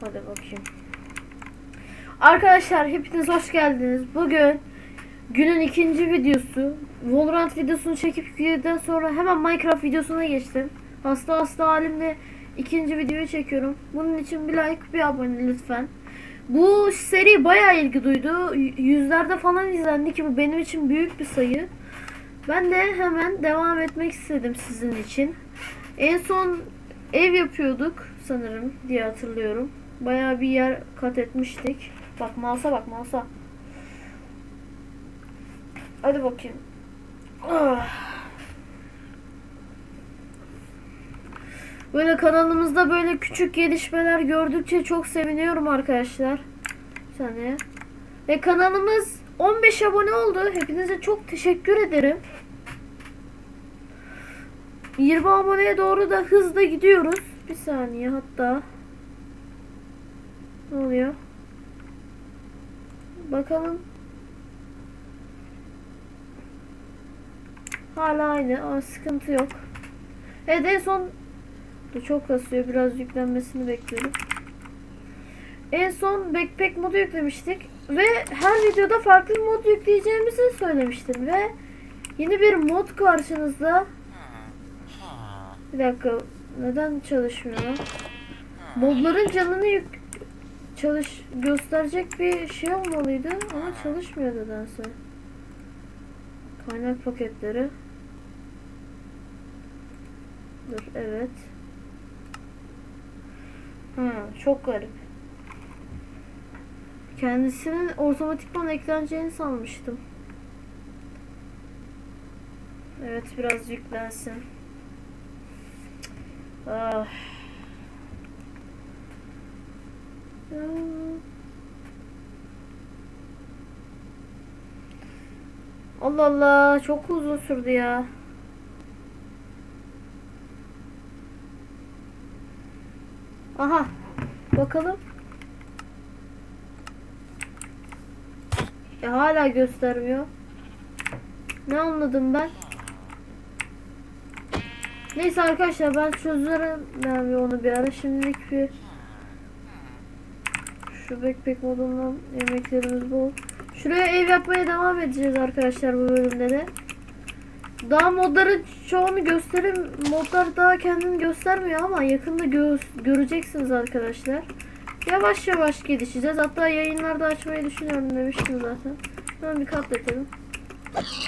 Hadi bakayım. Arkadaşlar hepiniz hoş geldiniz. Bugün günün ikinci videosu. Valorant videosunu çekip yedikten sonra hemen Minecraft videosuna geçtim. Hasta hasta halimle ikinci videoyu çekiyorum. Bunun için bir like bir abone lütfen. Bu seri bayağı ilgi duydu. Yüzlerde falan izlendi ki bu benim için büyük bir sayı. Ben de hemen devam etmek istedim sizin için. En son ev yapıyorduk sanırım diye hatırlıyorum. Bayağı bir yer kat etmiştik. Bak mouse'a bak mouse'a. Hadi bakayım. Ah. Böyle kanalımızda böyle küçük gelişmeler gördükçe çok seviniyorum arkadaşlar. Bir saniye. Ve kanalımız 15 abone oldu. Hepinize çok teşekkür ederim. 20 aboneye doğru da hızla gidiyoruz. Bir saniye hatta. Ne oluyor? Bakalım. Hala aynı ama sıkıntı yok. Evet en son Dur, çok kasıyor. Biraz yüklenmesini bekliyorum. En son backpack modu yüklemiştik. Ve her videoda farklı bir mod yükleyeceğimizi söylemiştim. Ve yeni bir mod karşınızda. Bir dakika. Neden çalışmıyor? Modların canını yük çalış gösterecek bir şey olmalıydı ama çalışmıyor nedense. Kaynak paketleri. Dur evet. Ha, çok garip. Kendisinin otomatikman ekleneceğini sanmıştım. Evet biraz yüklensin. Ah. Allah Allah çok uzun sürdü ya. Aha bakalım. E hala göstermiyor. Ne anladım ben? Neyse arkadaşlar ben çözerim bir onu bir ara şimdilik bir şu backpack modundan yemeklerimiz bol. Şuraya ev yapmaya devam edeceğiz arkadaşlar bu bölümde de. Daha modları çoğunu gösterim modlar daha kendini göstermiyor ama yakında gö göreceksiniz arkadaşlar. Yavaş yavaş gelişeceğiz. Hatta yayınlarda açmayı düşünüyorum demiştim zaten. Hemen bir katletelim.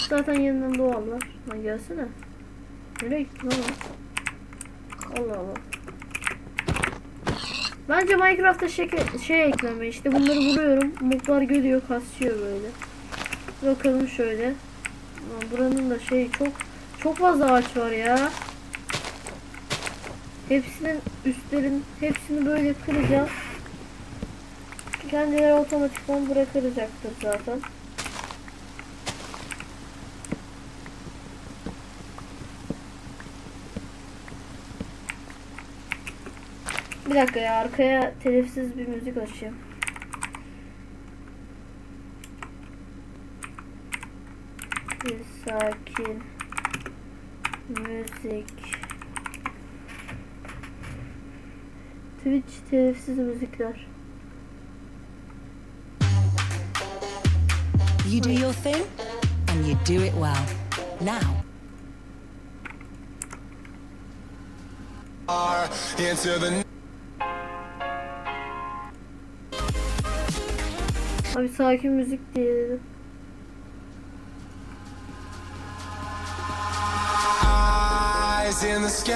Zaten yeniden doğallar. Lan gelsene. Nereye gittin lan? Allah Allah. Bence Minecraft'ta şey, şey ekleme işte bunları vuruyorum. Moblar görüyor kasıyor böyle. Bakalım şöyle. Buranın da şey çok çok fazla ağaç var ya. Hepsinin üstlerin hepsini böyle kıracağım. Kendileri otomatikman buraya kıracaktır zaten. Bir dakika ya arkaya telifsiz bir müzik açayım. Bir sakin müzik. Twitch telifsiz müzikler. You do your thing, and you do it well. Now, into the Abi sakin müzik diye dedim. sky.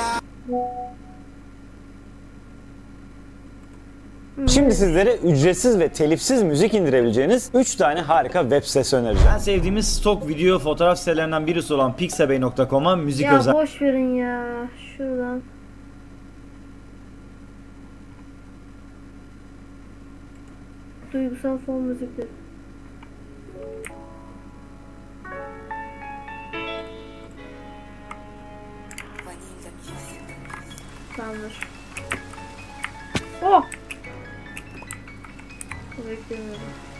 Şimdi sizlere ücretsiz ve telifsiz müzik indirebileceğiniz 3 tane harika web sitesi önereceğim. En sevdiğimiz stok video fotoğraf sitelerinden birisi olan pixabay.com'a müzik Ya özel boş verin ya. Şuradan. Duygusal fon müzikleri. Tamamdır. Oh! Beklemiyordum.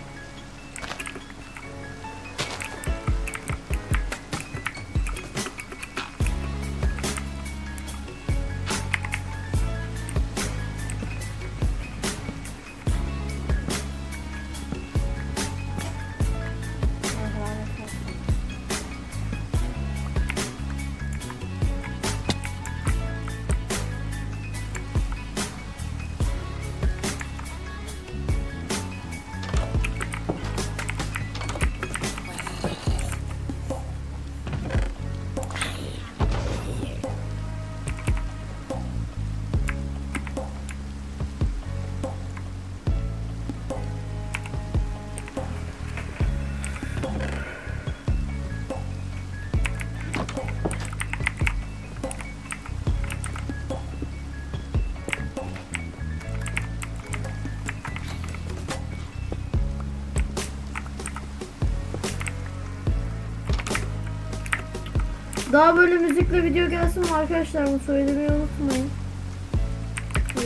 Daha böyle müzikle video gelsin mi arkadaşlar? Bunu söylemeyi unutmayın.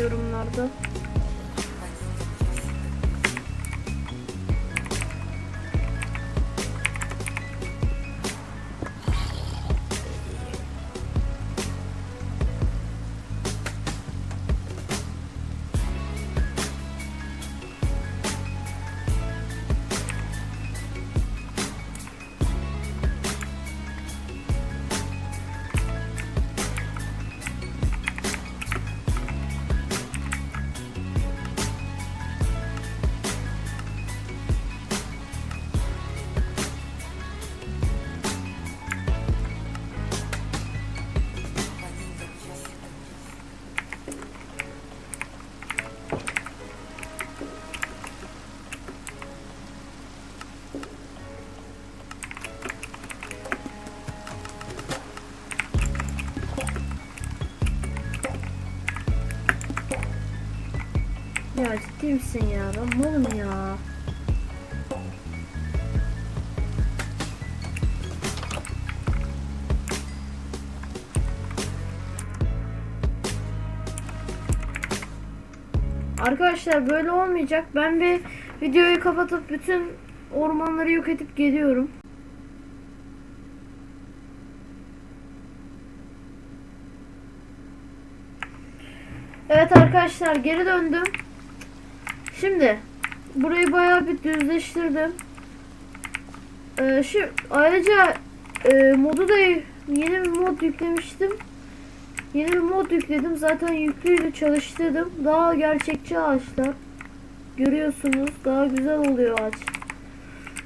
Yorumlarda. Ciddi misin ya? Ben malım ya. Arkadaşlar böyle olmayacak. Ben bir videoyu kapatıp bütün ormanları yok edip geliyorum. Evet arkadaşlar geri döndüm. Şimdi burayı bayağı bir düzleştirdim. Ee, şu ayrıca e, modu da yeni bir mod yüklemiştim. Yeni bir mod yükledim. Zaten yüklüydü çalıştırdım. Daha gerçekçi ağaçlar. Görüyorsunuz. Daha güzel oluyor ağaç.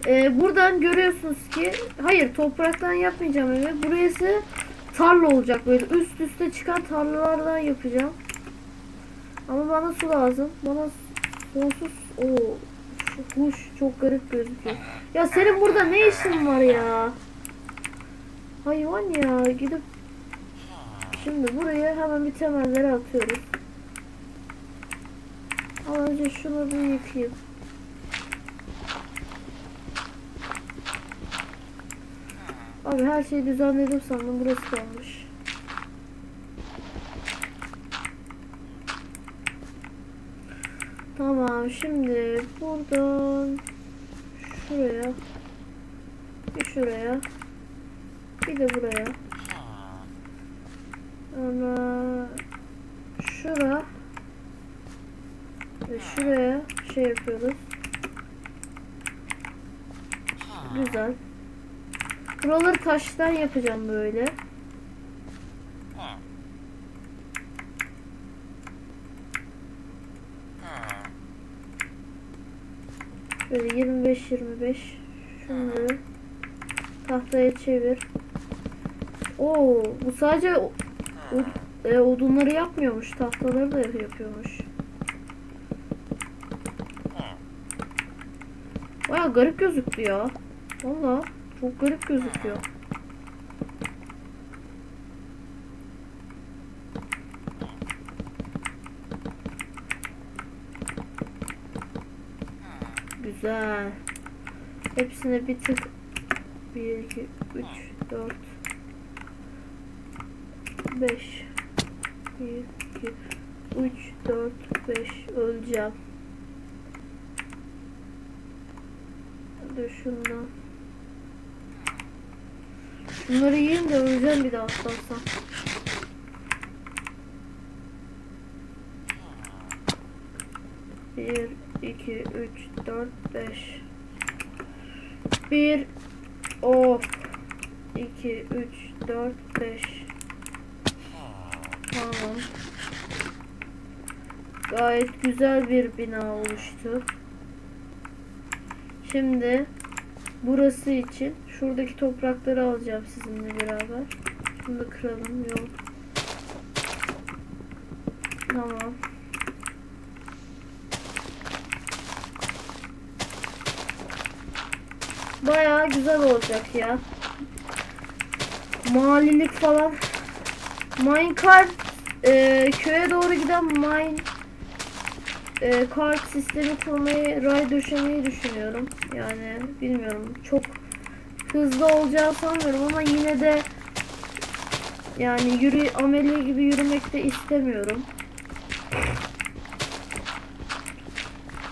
Ee, buradan görüyorsunuz ki hayır topraktan yapmayacağım evi. Burası tarla olacak böyle üst üste çıkan tarlalardan yapacağım. Ama bana su lazım. Bana sonsuz o şu kuş çok garip gözüküyor. Ya senin burada ne işin var ya? Hayvan ya gidip Şimdi buraya hemen bir temelleri atıyoruz. Ama önce şunu bir yıkayayım. Abi her şeyi düzenledim sandım burası kalmış. Tamam şimdi buradan şuraya bir şuraya bir de buraya. Ama şura ve şuraya şey yapıyoruz. Güzel. Buraları taştan yapacağım böyle Böyle 25-25 şunları tahtaya çevir. Oo, bu sadece o- o- e, odunları yapmıyormuş, tahtaları da yapıyormuş. Baya garip gözüktü ya. Valla çok garip gözüküyor. Güzel. Hepsine bir tık 1, 2, 3, 4 5 1, 2, 3, 4, 5 öleceğim. Dur şundan. Bunları yiyeyim de öleceğim bir daha atlarsam. Bir, iki, üç, dört, beş. Bir, of. İki, üç, dört, beş. Tamam. Gayet güzel bir bina oluştu. Şimdi burası için şuradaki toprakları alacağım sizinle beraber. Şunu kıralım yok. Tamam. Bayağı güzel olacak ya. Malilik falan. Minecart e, köye doğru giden mine e, kart sistemi kurmayı, ray döşemeyi düşünüyorum. Yani bilmiyorum. Çok hızlı olacağını sanmıyorum ama yine de Yani yürü ameli gibi yürümek de istemiyorum.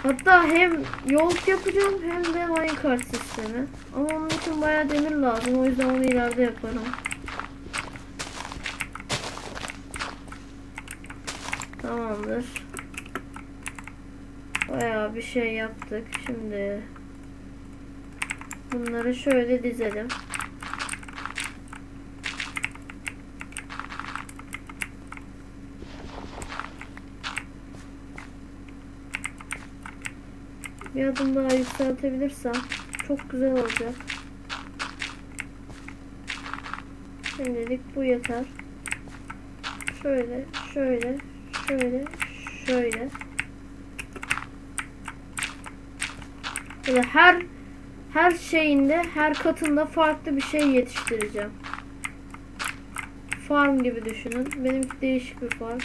Hatta hem yol yapacağım hem de minecart sistemi. Ama onun için bayağı demir lazım. O yüzden onu ileride yaparım. Tamamdır. Bayağı bir şey yaptık. Şimdi bunları şöyle dizelim. Bir adım daha yükseltebilirsem çok güzel olacak. Şimdilik bu yeter. Şöyle, şöyle, şöyle, şöyle. Böyle her her şeyinde, her katında farklı bir şey yetiştireceğim. Farm gibi düşünün. Benimki değişik bir farm.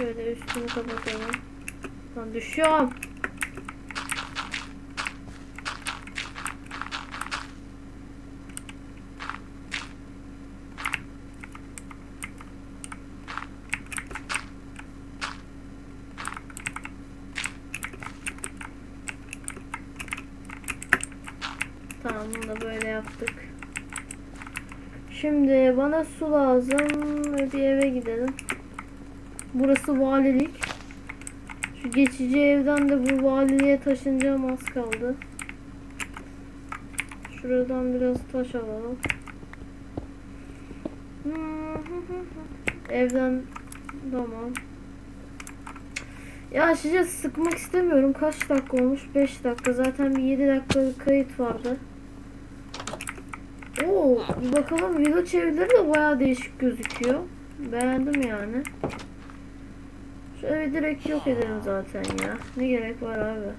Şöyle üstünü kapatalım. Lan düşüyorum. Tamam bunu da böyle yaptık. Şimdi bana su lazım. Bir eve gidelim. Burası valilik. Şu geçici evden de bu valiliğe taşınacağım az kaldı. Şuradan biraz taş alalım. Evden tamam. Ya açıkçası sıkmak istemiyorum. Kaç dakika olmuş? 5 dakika. Zaten bir 7 dakikalık kayıt vardı. Oo, bakalım video çevirileri de bayağı değişik gözüküyor. Beğendim yani. Şöyle direkt yok edelim zaten ya. Ne gerek var abi?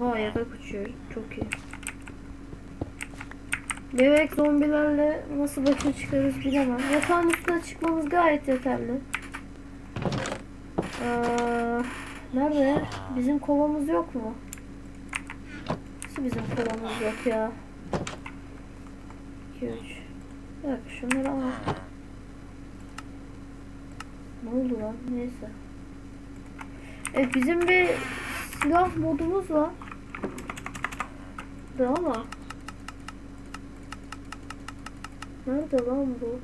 Oha yatak uçuyor. Çok iyi. Bebek zombilerle nasıl başa çıkarız bilemem. Yatağın üstüne çıkmamız gayet yeterli. Ee, nerede? Bizim kovamız yok mu? Nasıl bizim kovamız yok ya? 2 3 Bir dakika şunları al. Ne oldu lan? Neyse. Evet bizim bir silah modumuz var. Da ama. Nerede lan bu?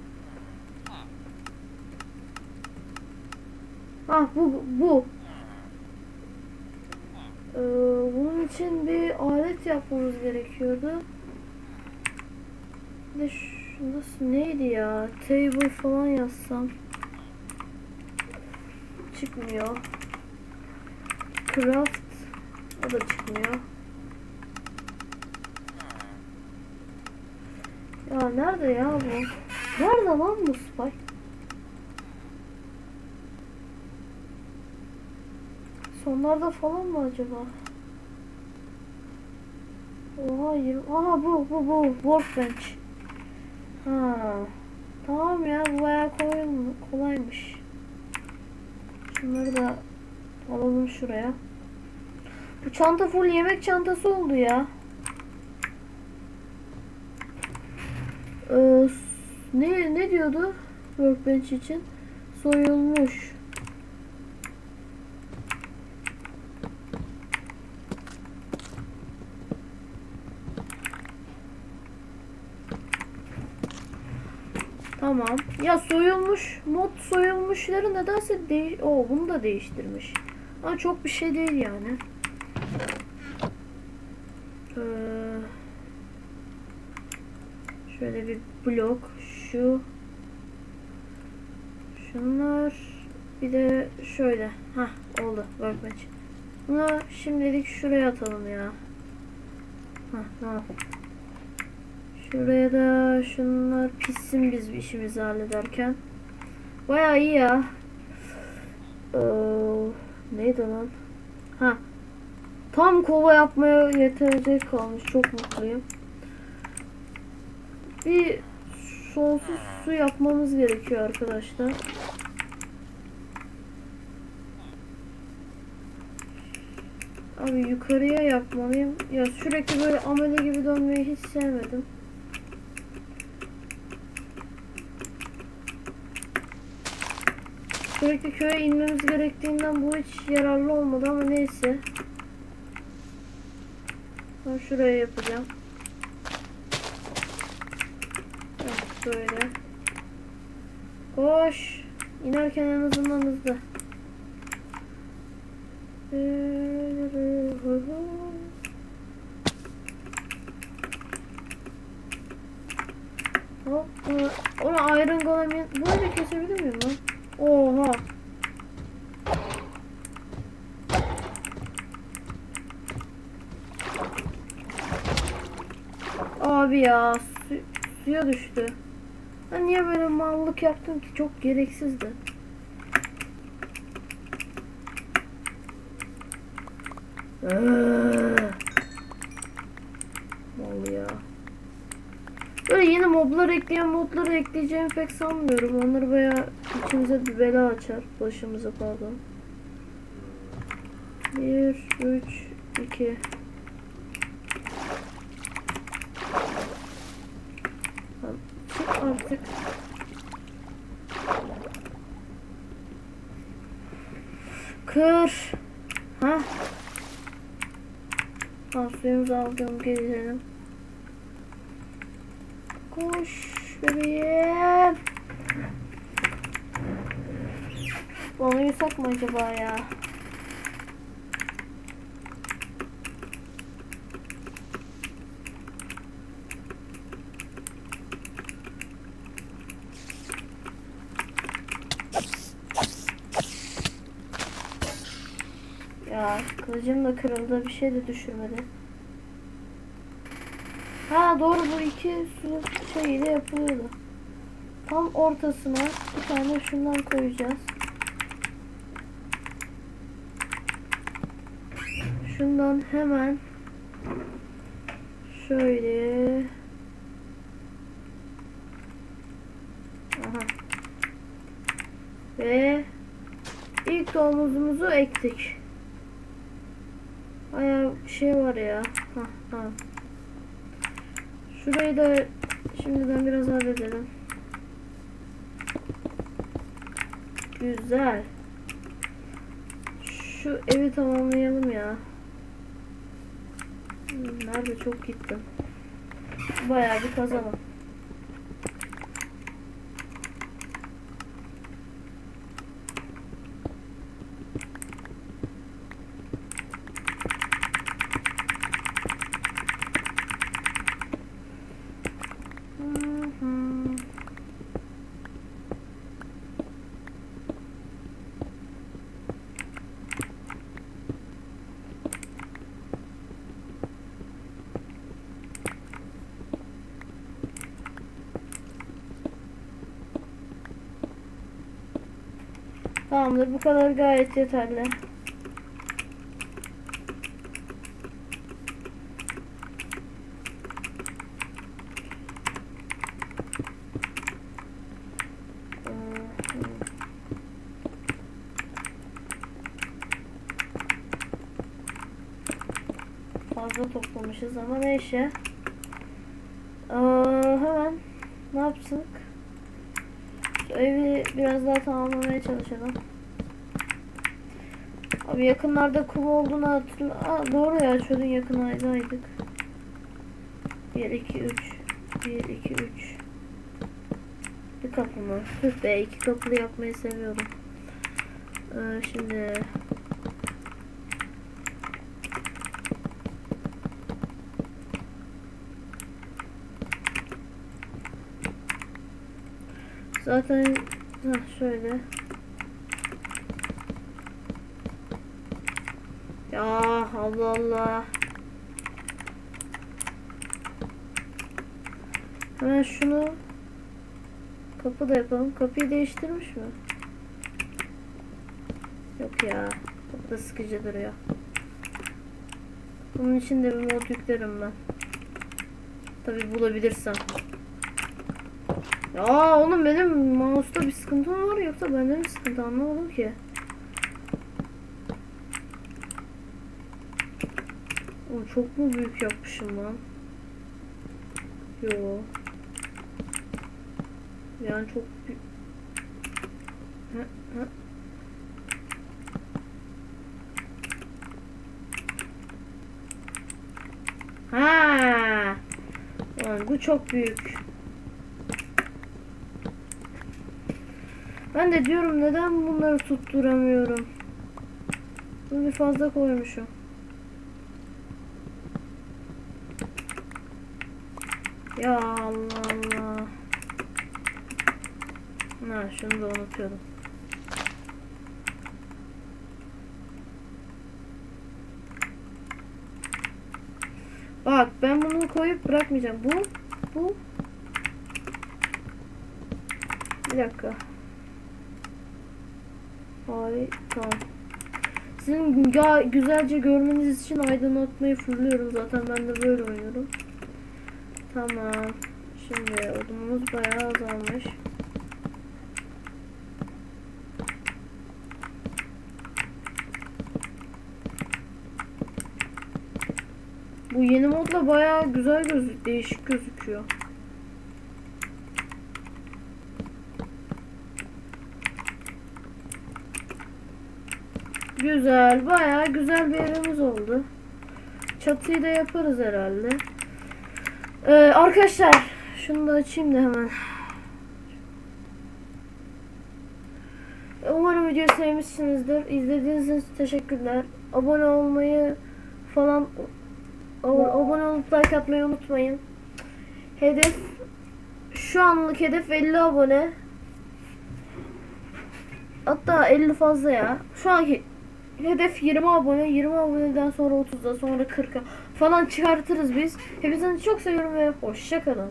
Ah bu bu. Ee, bunun için bir alet yapmamız gerekiyordu. De şu nasıl neydi ya? Table falan yazsam. Çıkmıyor. Craft o da çıkmıyor. Ya nerede ya bu? Nerede lan bu spy? Sonlarda falan mı acaba? Oha yirmi- Aha bu bu bu workbench. Ha. Tamam ya bu bayağı kolay, kolaymış. Şunları da alalım şuraya. Bu çanta full yemek çantası oldu ya. Ee, ne ne diyordu workbench için? Soyulmuş. Tamam. Ya soyulmuş mod soyulmuşları nedense değiş... Oo bunu da değiştirmiş. Ama çok bir şey değil yani. Ee, şöyle bir blok. Şu. Şunlar. Bir de şöyle. Ha oldu. Workbench. Bunu şimdilik şuraya atalım ya. Ha tamam. Şuraya da şunlar pissin biz işimizi hallederken. Baya iyi ya. Ee, neydi lan? Ha. Tam kova yapmaya yetecek kalmış. Çok mutluyum. Bir sonsuz su yapmamız gerekiyor arkadaşlar. Abi yukarıya yapmalıyım. Ya sürekli böyle amele gibi dönmeyi hiç sevmedim. Sürekli köye inmemiz gerektiğinden bu hiç yararlı olmadı ama neyse. Ben şuraya yapacağım. Evet, böyle. Koş. İnerken en azından hızlı. Hop. Onu Iron Golem'i böyle kesebilir miyim lan? Oha. Abi ya su, suya düştü. Ben niye böyle mallık yaptım ki çok gereksizdi. Eee. Mal ya. Böyle yeni moblar ekleyen modları ekleyeceğimi pek sanmıyorum. Onları bayağı içimize bir bela açar. Başımıza pardon. 1, 3, 2. Çık artık. Kır. Ha. Ha suyumuzu aldım gelelim. Koş bebeğim. Bana yusak mı acaba ya? Ya kılıcım da kırıldı bir şey de düşürmedi. Ha doğru bu iki su şeyiyle yapılıyordu. Tam ortasına bir tane şundan koyacağız. Şundan hemen şöyle Aha. Ve ilk domuzumuzu ektik. Aya şey var ya. Ha ha. Şurayı da şimdiden biraz halledelim. Güzel. Şu evi tamamlayalım ya. Hmm, Nerede çok gittim. Bayağı bir kazalım. Tamamdır bu kadar gayet yeterli. Fazla toplamışız ama neyse. Aa, hemen ne yapsak? Şu evi biraz daha tamamlamaya çalışalım. Abi yakınlarda kum olduğunu hatırla. Aa, doğru ya çölün yakınındaydık. 1 2 3 1 2 3 Bir kapı mı? Tüh be iki kapılı yapmayı seviyorum. Ee, şimdi Zaten Heh, şöyle. Ya Allah Allah. Hemen şunu kapı da yapalım. Kapıyı değiştirmiş mi? Yok ya. Kapı da sıkıcı duruyor. Bunun için de bir mod yüklerim ben. Tabi bulabilirsem. Ya oğlum benim mouse'da bir sıkıntı mı var yoksa bende mi sıkıntı anlamadım ki. Oğlum çok mu büyük yapmışım lan? Yo. Yani çok büyük. Hı. Ha. Lan bu çok büyük. Ben de diyorum neden bunları tutturamıyorum. Bunu bir fazla koymuşum. Ya Allah Allah. Ha şunu da unutuyordum. Bak ben bunu koyup bırakmayacağım. Bu bu bir dakika. Harika. Sizin ya güzelce görmeniz için aydınlatmayı fırlıyorum. Zaten ben de böyle oynuyorum. Tamam. Şimdi odunumuz bayağı azalmış. Bu yeni modla bayağı güzel gözük, değişik gözüküyor. Güzel, bayağı güzel bir evimiz oldu. Çatıyı da yaparız herhalde. Ee, arkadaşlar, şunu da açayım da hemen. Umarım videoyu sevmişsinizdir. İzlediğiniz için teşekkürler. Abone olmayı falan Abo- abone olup like atmayı unutmayın. Hedef şu anlık hedef 50 abone. Hatta 50 fazla ya. Şu anki hedef 20 abone. 20 aboneden sonra 30'da sonra 40'a falan çıkartırız biz. Hepinizi çok seviyorum ve hoşça kalın.